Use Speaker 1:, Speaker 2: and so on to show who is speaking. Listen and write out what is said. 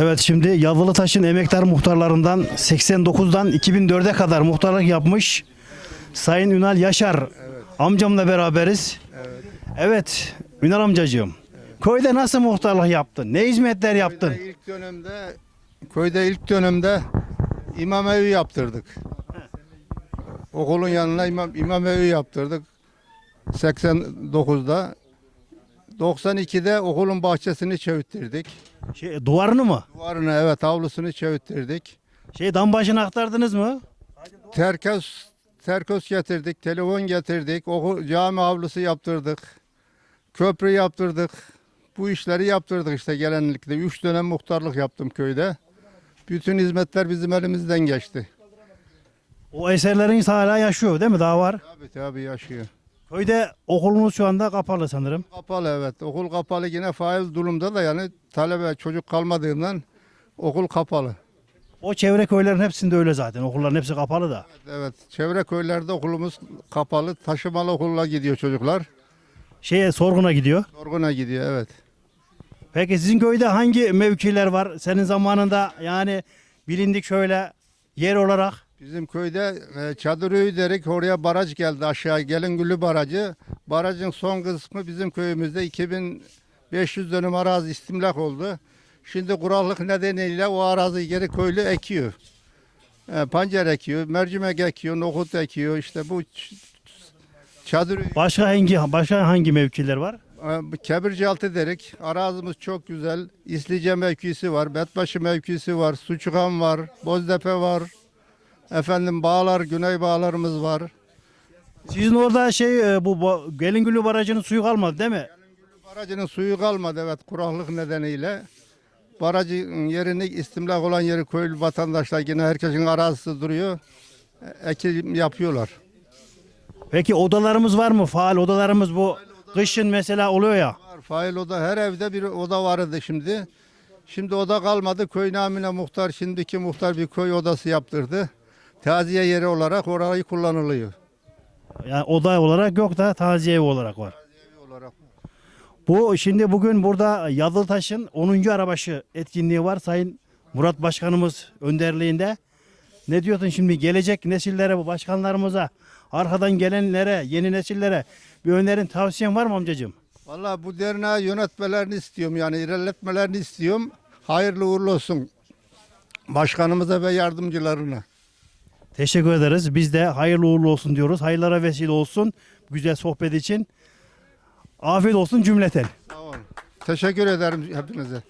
Speaker 1: Evet şimdi Yalıtaş'ın emektar muhtarlarından 89'dan 2004'e kadar muhtarlık yapmış Sayın Ünal Yaşar amcamla beraberiz. Evet. Ünal amcacığım. Köyde nasıl muhtarlık yaptın? Ne hizmetler yaptın?
Speaker 2: Köyde ilk dönemde köyde ilk dönemde imam evi yaptırdık. Okulun yanına imam, imam evi yaptırdık. 89'da 92'de okulun bahçesini çevirttirdik.
Speaker 1: Şey, duvarını mı?
Speaker 2: Duvarını evet avlusunu çevirttirdik.
Speaker 1: Şey dam başına aktardınız mı?
Speaker 2: Terkos terkos getirdik, telefon getirdik, okul cami avlusu yaptırdık. Köprü yaptırdık. Bu işleri yaptırdık işte gelenlikle. Üç dönem muhtarlık yaptım köyde. Bütün hizmetler bizim elimizden geçti.
Speaker 1: O eserleriniz hala yaşıyor değil mi? Daha var.
Speaker 2: Tabii tabii yaşıyor.
Speaker 1: Köyde okulunuz şu anda kapalı sanırım.
Speaker 2: Kapalı evet. Okul kapalı yine fail durumda da yani talebe çocuk kalmadığından okul kapalı.
Speaker 1: O çevre köylerin hepsinde öyle zaten. Okulların hepsi kapalı da.
Speaker 2: Evet çevre köylerde okulumuz kapalı. Taşımalı okulla gidiyor çocuklar.
Speaker 1: Şeye sorguna gidiyor.
Speaker 2: Sorguna gidiyor evet.
Speaker 1: Peki sizin köyde hangi mevkiler var? Senin zamanında yani bilindik şöyle yer olarak.
Speaker 2: Bizim köyde e, Çadıröy derik oraya baraj geldi aşağı Gelingülü Barajı. Barajın son kısmı bizim köyümüzde 2500 dönüm arazi istimlak oldu. Şimdi kurallık nedeniyle o arazi geri köylü ekiyor. E, pancar ekiyor, mercimek ekiyor, nohut ekiyor. İşte bu ç- Çadıröy,
Speaker 1: Başka hangi başka hangi mevkiler var?
Speaker 2: e, Kebircialtı derik. Arazimiz çok güzel. İslice mevkisi var, Betbaşı mevkisi var, Suçukan var, Boztepe var. Efendim bağlar, güney bağlarımız var.
Speaker 1: Sizin orada şey e, bu ba- Gelingülü Barajı'nın suyu kalmadı değil mi?
Speaker 2: Barajının suyu kalmadı evet kuraklık nedeniyle. Barajın yerini istimlak olan yeri köylü vatandaşlar yine herkesin arazisi duruyor. E, Ekim yapıyorlar.
Speaker 1: Peki odalarımız var mı? Faal odalarımız bu kışın mesela oluyor ya.
Speaker 2: Var, Fail oda her evde bir oda vardı şimdi. Şimdi oda kalmadı. Köy namine muhtar şimdiki muhtar bir köy odası yaptırdı. Taziye yeri olarak orayı kullanılıyor.
Speaker 1: Yani oda olarak yok da taziye evi olarak var.
Speaker 2: Evi olarak.
Speaker 1: Bu şimdi bugün burada Yalıtaş'ın 10. arabaşı etkinliği var. Sayın Murat Başkanımız önderliğinde. Ne diyorsun şimdi gelecek nesillere bu başkanlarımıza, arkadan gelenlere, yeni nesillere bir önerin tavsiyen var mı amcacığım?
Speaker 2: Vallahi bu derneği yönetmelerini istiyorum yani ilerletmelerini istiyorum. Hayırlı uğurlu olsun başkanımıza ve yardımcılarına.
Speaker 1: Teşekkür ederiz. Biz de hayırlı uğurlu olsun diyoruz. Hayırlara vesile olsun. Güzel sohbet için. Afiyet olsun cümleten.
Speaker 2: Olun. Teşekkür ederim hepinize.